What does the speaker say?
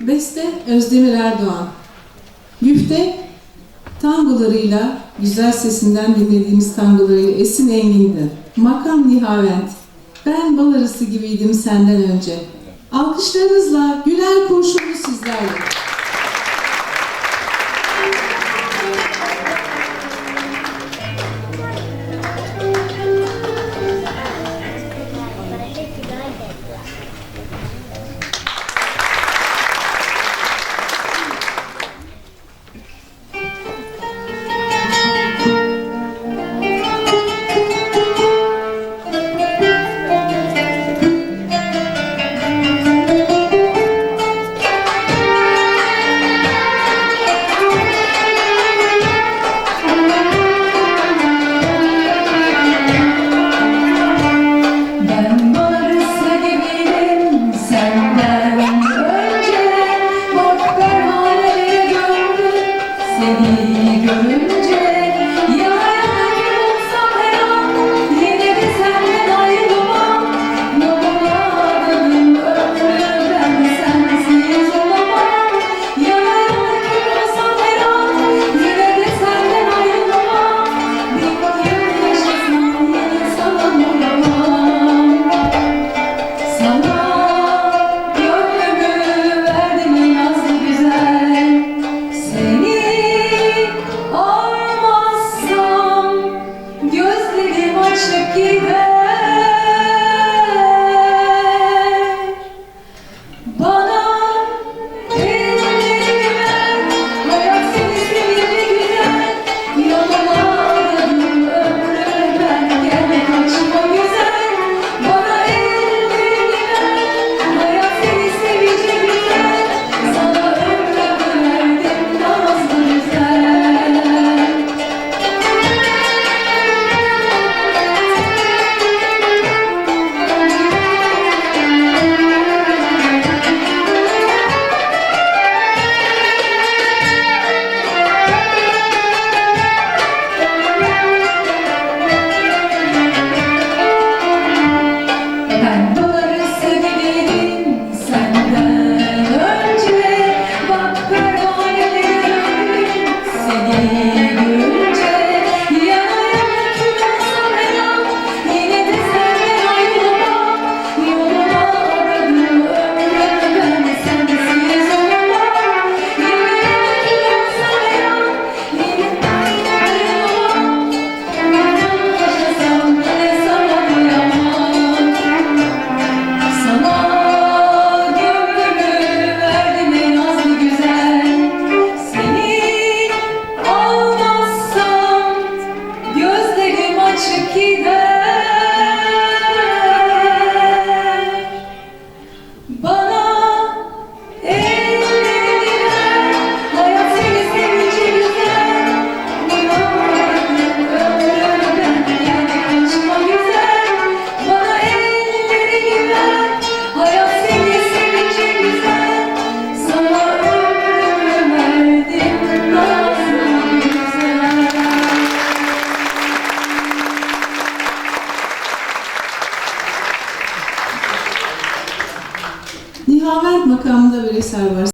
Beste Özdemir Erdoğan. Güfte tangolarıyla, güzel sesinden dinlediğimiz tangolarıyla Esin Engin'di. Makam Nihavent. Ben bal arası gibiydim senden önce. Alkışlarınızla güler kurşunlu sizlerle. Seni görünce Havent makamında bir eser var.